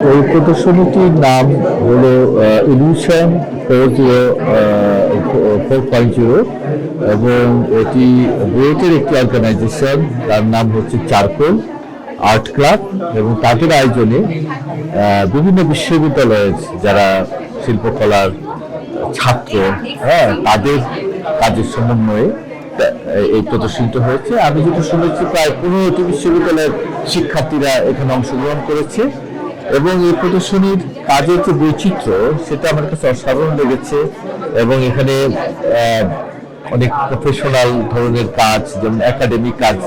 এই প্রদর্শনীটির নাম হলো illusion four zero four point zero এবং এটি বুয়েটের একটি অর্গানাইজেশন তার নাম হচ্ছে চারকোল আর্ট ক্লাব এবং তাদের আয়োজনে বিভিন্ন বিশ্ববিদ্যালয়ের যারা শিল্পকলার ছাত্র হ্যাঁ তাদের কাজের সমন্বয়ে এই প্রদর্শনীটা হয়েছে। আমি যেটা শুনেছি, প্রায় পনেরোটি বিশ্ববিদ্যালয়ের শিক্ষার্থীরা এখানে অংশগ্রহণ করেছে। এবং এই প্রদর্শনীর কাজের যে বৈচিত্র্য, সেটা আমার কাছে অসাধারণ লেগেছে এবং এখানে অনেক প্রফেশনাল ধরনের কাজ, যেমন একাডেমিক কাজ,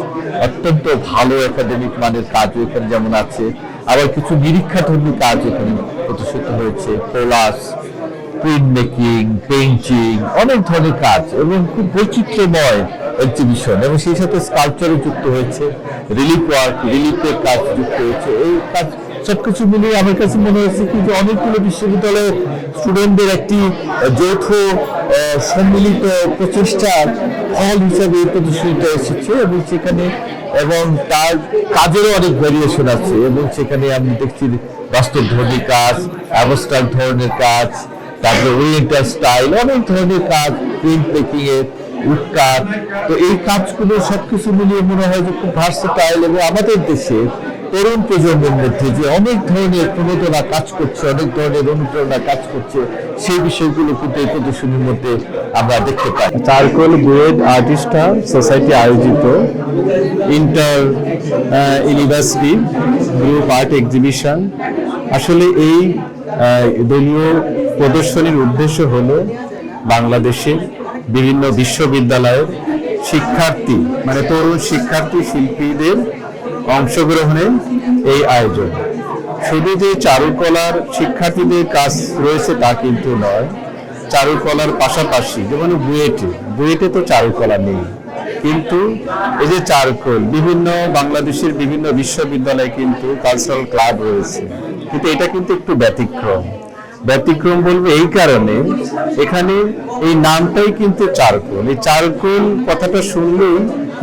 অত্যন্ত ভালো একাডেমিক মানের কাজও এখানে যেমন আছে। আবার কিছু নিরীক্ষাধর্মী কাজ এখানে প্রদর্শিত হয়েছে। কোলাস প্রিন্ট মেকিং পেইন্টিং অনেক ধরনের কাজ এবং খুব বৈচিত্র্যময় এক্সিবিশন এবং সেই সাথে স্কাল্পচারও যুক্ত হয়েছে। রিলিফ ওয়ার্ক রিলিফের কাজ যুক্ত হয়েছে। এই কাজ সবকিছু মিলিয়ে আমার কাছে মনে হয়েছে কি যে অনেকগুলো বিশ্ববিদ্যালয়ের স্টুডেন্টদের একটি যৌথ সম্মিলিত প্রচেষ্টার ফল হিসাবে এই প্রদর্শনীটা এসেছে এবং সেখানে এবং তার কাজেরও অনেক ভ্যারিয়েশন আছে এবং সেখানে আমি দেখছি বাস্তব কাজ অ্যাবস্ট্রাক্ট ধরনের কাজ, তারপরে ওরিয়েন্টাল স্টাইল অনেক ধরনের কাজ প্রিন্ট মেকিং এর উৎকার। তো এই কাজগুলো সবকিছু মিলিয়ে মনে হয় যে খুব ভার্সেটাইল এবং আমাদের দেশে তরুণ প্রজন্মের মধ্যে যে অনেক ধরনের প্রণোদনা কাজ করছে অনেক ধরনের অনুপ্রেরণা কাজ করছে সেই বিষয়গুলো কিন্তু এই প্রদর্শনীর মধ্যে আমরা দেখতে পাই। চারকোল বুয়েট আর্টিস্টা সোসাইটি আয়োজিত। Inter university group art exhibition. আসলে এই দলীয় প্রদর্শনীর উদ্দেশ্য হলো বাংলাদেশের বিভিন্ন বিশ্ববিদ্যালয়ের শিক্ষার্থী মানে তরুণ শিক্ষার্থী শিল্পীদের অংশগ্রহণে এই আয়োজন। শুধু যে চারুকলার শিক্ষার্থীদের কাজ রয়েছে তা কিন্তু নয়, চারুকলার পাশাপাশি যেমন বুয়েটে বুয়েটে তো চারুকলা নেই। কিন্তু এই যে চারকোল, বিভিন্ন বাংলাদেশের বিভিন্ন বিশ্ববিদ্যালয়ে কিন্তু কালচারাল ক্লাব রয়েছে। কিন্তু এটা কিন্তু একটু ব্যতিক্রম। ব্যতিক্রম বলব এই কারণে এখানে এই নামটাই কিন্তু চারকোল। এই চারকোল কথাটা শুনলেই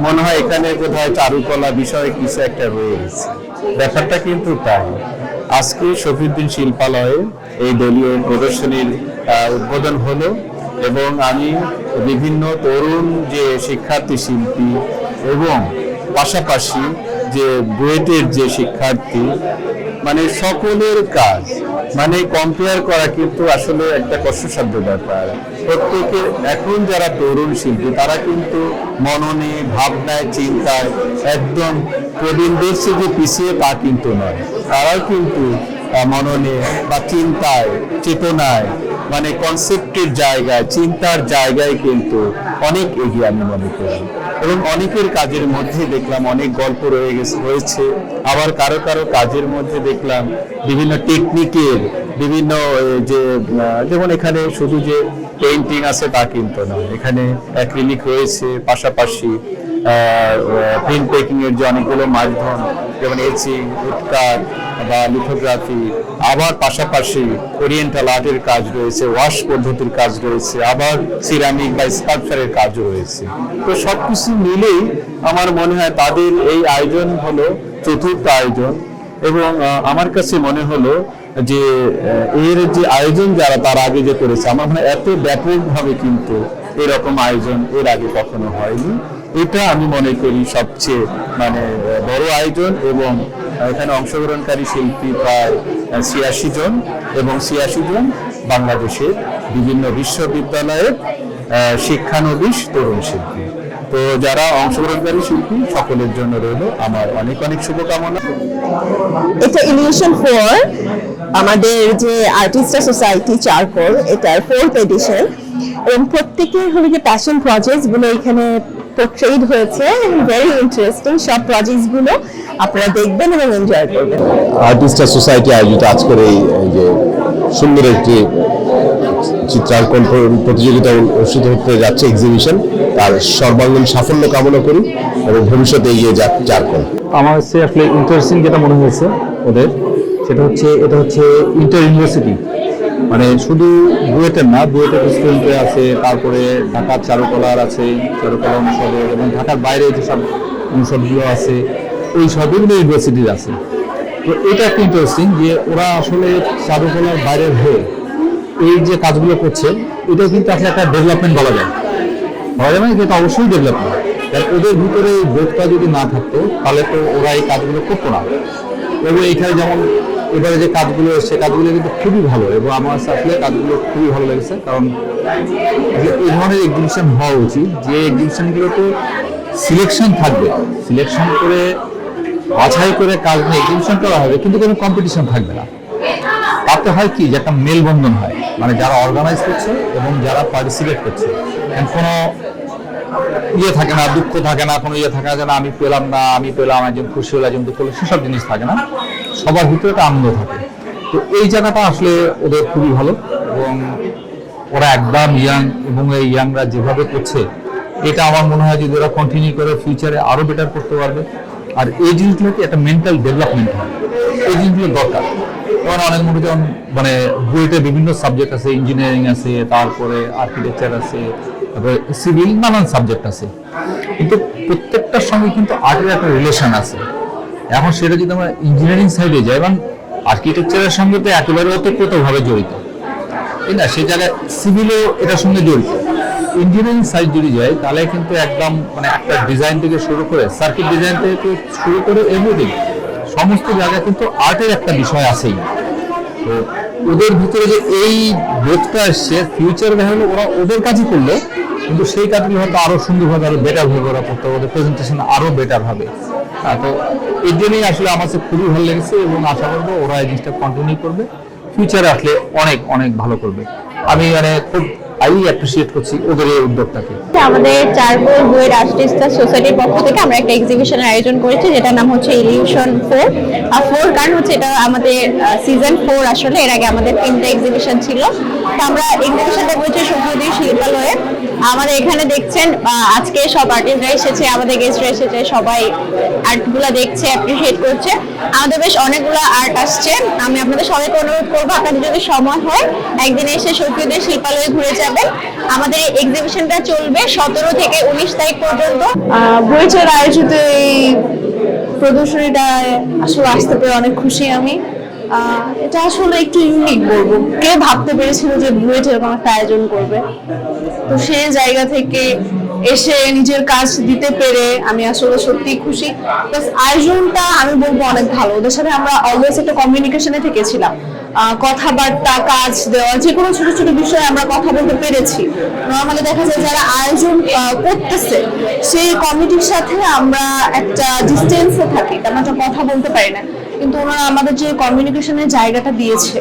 মনে হয় এখানে কোথায় চারুকলা বিষয়ে কিছু একটা রয়ে গেছে ব্যাপারটা কিন্তু তাই। আজকে শফিউদ্দিন শিল্পালয়ে এই দলীয় প্রদর্শনীর উদ্বোধন হলো এবং আমি বিভিন্ন তরুণ যে শিক্ষার্থী শিল্পী এবং পাশাপাশি যে বুয়েটের যে শিক্ষার্থী মানে সকলের কাজ মানে কম্পেয়ার করা কিন্তু আসলে একটা কষ্টসাধ্য ব্যাপার। প্রত্যেকে এখন যারা তরুণ শিল্পী, তারা কিন্তু মননে, ভাবনায়, চিন্তায় একদম প্রবীণদের যে পিছিয়ে তা কিন্তু নয়। তারাও কিন্তু মননে বা চিন্তায়, চেতনায় মানে কনসেপ্টের জায়গায়, চিন্তার জায়গায় কিন্তু অনেক এগিয়ে আমি মনে করি। এবং অনেকের কাজের মধ্যে দেখলাম অনেক গল্প রয়ে গেছে, হয়েছে। আবার কারও কারও কাজের মধ্যে দেখলাম বিভিন্ন টেকনিকের বিভিন্ন যে যেমন এখানে শুধু যে পেইন্টিং আছে তা কিন্তু নয়। এখানে অ্যাক্রিলিক রয়েছে, পাশাপাশি প্রিন্ট পেকিং এর যে অনেকগুলো মাধ্যম যেমন এচিং উৎকার বা লিথোগ্রাফি আবার পাশাপাশি ওরিয়েন্টাল আর্টের কাজ রয়েছে ওয়াশ পদ্ধতির কাজ রয়েছে, আবার সিরামিক বা স্কাল্পচারের কাজও রয়েছে। তো সবকিছু মিলেই আমার মনে হয় তাদের এই আয়োজন হলো চতুর্থ আয়োজন এবং আমার কাছে মনে হলো যে এর যে আয়োজন যারা তার আগে যে করেছে, আমার মনে হয় এত ব্যাপকভাবে কিন্তু এরকম আয়োজন এর আগে কখনো হয়নি। এটা আমি মনে করি সবচেয়ে মানে বড় আয়োজন এবং এখানে অংশগ্রহণকারী শিল্পী প্রায় ছিয়াশি জন এবং ছিয়াশি জন বাংলাদেশের বিভিন্ন বিশ্ববিদ্যালয়ের শিক্ষানবিশ তরুণ শিল্পী। তো যারা অংশগ্রহণকারী শিল্পী, সকলের জন্য রইল আমার অনেক অনেক শুভকামনা। এটা ইলিউশন ফোর আমাদের যে আর্টিস্টা সোসাইটি চারকোল এটার ফোর্থ এডিশন এবং প্রত্যেকের হলো যে প্যাশন প্রজেক্টসগুলো এখানে পোর্ট্রেড হয়েছে ভেরি ইন্টারেস্টিং সব প্রজেক্টসগুলো আপনারা দেখবেন এবং এনজয় করবেন। আর্টিস্টা সোসাইটি আয়োজিত আজকের এই যে সুন্দর একটি চিত্রাঙ্কন প্র- প্রতিযোগিতা অনুষ্ঠিত হতে যাচ্ছে এক্সিবিশন তার সর্বাঙ্গীন সাফল্য কামনা করি এবং ভবিষ্যতে এগিয়ে যাক চারকোল আমার হচ্ছে আসলে ইন্টারেস্টিং যেটা মনে হয়েছে ওদের সেটা হচ্ছে এটা হচ্ছে ইন্টার ইউনিভার্সিটি মানে শুধু বুয়েটের না বুয়েটের স্টুডেন্টে আছে, তারপরে ঢাকার চারুকলার আছে, চারুকলা অনুষদের এবং ঢাকার বাইরে যেসব অনুষদগুলো আছে, ওই সব বিভিন্ন ইউনিভার্সিটির আছে। তো এটা একটা ইন্টারেস্টিং যে ওরা আসলে চারুকলার বাইরের হয়ে এই যে কাজগুলো করছে এটা কিন্তু আসলে একটা ডেভেলপমেন্ট বলা যায়। বলা যায় না এটা অবশ্যই ডেভেলপমেন্ট কারণ ওদের ভিতরে বোধটা যদি না থাকতো, তাহলে তো ওরা এই কাজগুলো করতো না। এবং এখানে যেমন এবারে যে কাজগুলো এসছে, কাজগুলো কিন্তু খুবই ভালো এবং আমার আসলে কাজগুলো খুবই ভালো লেগেছে। কারণ যে এই ধরনের এক্সিবিশন হওয়া উচিত, যে এক্সিবিশনগুলোতে সিলেকশন থাকবে সিলেকশন করে, বাছাই করে কাজ নিয়ে এক্সিবিশন করা হবে, কিন্তু কোনো কম্পিটিশন থাকবে না। তাতে হয় কি, যে একটা মেলবন্ধন হয় মানে যারা অর্গানাইজ করছে এবং যারা পার্টিসিপেট করছে। কোনো ইয়ে থাকে না, দুঃখ থাকে না, কোনো ইয়ে থাকে না, আমি পেলাম না, আমি পেলাম, একজন খুশি হলো, একজন দুঃখ হলো, সেসব জিনিস থাকে না। সবার ভিতরে একটা আনন্দ থাকে। তো এই জায়গাটা আসলে ওদের খুবই ভালো এবং ওরা একদম ইয়াং এবং এই ইয়াংরা যেভাবে করছে, এটা আমার মনে হয় যদি ওরা কন্টিনিউ করে ফিউচারে আরও বেটার করতে পারবে। আর এই জিনিসগুলোকে একটা মেন্টাল ডেভেলপমেন্ট হয়? এই জিনিসগুলো দরকার। কারণ অনেক মনে যেমন মানে বুয়েটে বিভিন্ন সাবজেক্ট আছে ইঞ্জিনিয়ারিং আছে, তারপরে আর্কিটেকচার আছে, তারপরে সিভিল নানান সাবজেক্ট আছে। কিন্তু প্রত্যেকটার সঙ্গে কিন্তু আর্টের একটা রিলেশন আছে। এখন সেটা যদি আমরা ইঞ্জিনিয়ারিং সাইডে যাই, এবং আর্কিটেকচারের সঙ্গে তো একেবারে ওতপ্রোতভাবে জড়িত। তাই না? সে জায়গায় সিভিলও এটার সঙ্গে জড়িত। ইঞ্জিনিয়ারিং সাইড যদি যায় তাহলে কিন্তু একদম মানে একটা ডিজাইন থেকে শুরু করে সার্কিট ডিজাইন থেকে শুরু করে এভরিথিং সমস্ত জায়গায় কিন্তু আর্টের একটা বিষয় আছেই। তো ওদের ভিতরে যে এই বোধটা এসছে ফিউচার ভ্যালু ওরা ওদের কাজই করল। কিন্তু সেই কাজগুলো হয়তো আরও সুন্দরভাবে আরও বেটার ভাবে ওরা করতে হবে ওদের প্রেজেন্টেশন আরও বেটার হবে। হ্যাঁ, তো এর জন্যই আসলে আমার খুবই ভালো লেগেছে এবং আশা করব ওরা এই জিনিসটা কন্টিনিউ করবে। ফিউচারে আসলে অনেক অনেক ভালো করবে। আমি মানে খুব আই অ্যাপ্রিসিয়েট করছি ওদের এই উদ্যোগটাকে। আমাদের চারকোল বইয়ের আর্টিস্ট সোসাইটির পক্ষ থেকে আমরা একটা এক্সিবিশনের আয়োজন করেছি যেটার নাম হচ্ছে ইলিউশন ফোর আর ফোর কারণ হচ্ছে এটা আমাদের সিজন ফোর আসলে এর আগে আমাদের তিনটা এক্সিবিশন ছিল। তো আমরা এক্সিবিশনটা করেছি সূর্যদী শিল্পালয়ে। আমাদের এখানে দেখছেন আজকে সব আর্টিস্টরা এসেছে, আমাদের গেস্টরা এসেছে, সবাই আর্টগুলো দেখছে অ্যাপ্রিসিয়েট করছে। আমাদের বেশ অনেকগুলো আর্ট আসছে। আমি আপনাদের সবাইকে অনুরোধ করব, আপনাদের যদি সময় হয়, একদিন এসে সত্যিদের শিল্পালয়ে ঘুরে যাবেন। আমাদের এক্সিবিশনটা চলবে সতেরো থেকে উনিশ তারিখ পর্যন্ত। বইটার আয়োজিত এই প্রদর্শনীটা আসলে আসতে পেরে অনেক খুশি আমি। এটা আসলে একটু ইউনিক বলব। কে ভাবতে পেরেছিল যে বুয়েট এরকম একটা আয়োজন করবে? তো সেই জায়গা থেকে এসে নিজের কাজ দিতে পেরে আমি আসলে সত্যি খুশি। আয়োজনটা আমি বলব অনেক ভালো। ওদের সাথে আমরা অলওয়েজ একটা কমিউনিকেশনে থেকেছিলাম। কথাবার্তা, কাজ দেওয়া, যে কোনো ছোট ছোট বিষয়ে আমরা কথা বলতে পেরেছি। নর্মালি দেখা যায় যারা আয়োজন করতেছে, সেই কমিটির সাথে আমরা একটা ডিস্টেন্সে থাকি। তেমন একটা কথা বলতে পারি না। কিন্তু ওনারা আমাদের যে কমিউনিকেশনের জায়গাটা দিয়েছে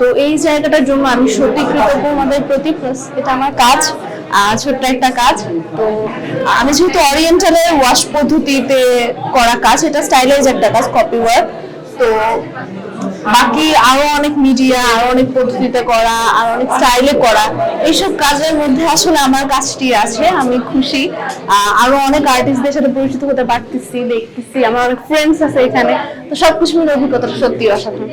তো এই জায়গাটার জন্য আমি সত্যি কৃতজ্ঞ আমাদের প্রতি। এটা আমার কাজ ছোট্ট একটা কাজ। তো, আমি যেহেতু অরিয়েন্টালের ওয়াশ পদ্ধতিতে করা কাজ, এটা স্টাইলাইজ একটা কাজ কপি ওয়ার্ক তো বাকি আরও অনেক মিডিয়া আরও অনেক পদ্ধতিতে করা, আর অনেক স্টাইলে করা, এইসব কাজের মধ্যে আসলে আমার কাজটি আছে, আমি খুশি। আরও অনেক আর্টিস্টদের সাথে পরিচিত হতে পারতেছি, দেখতেছি, আমার অনেক ফ্রেন্ডস আছে এখানে। তো সবকিছু মিলে অভিজ্ঞতাটা সত্যি অসাধারণ।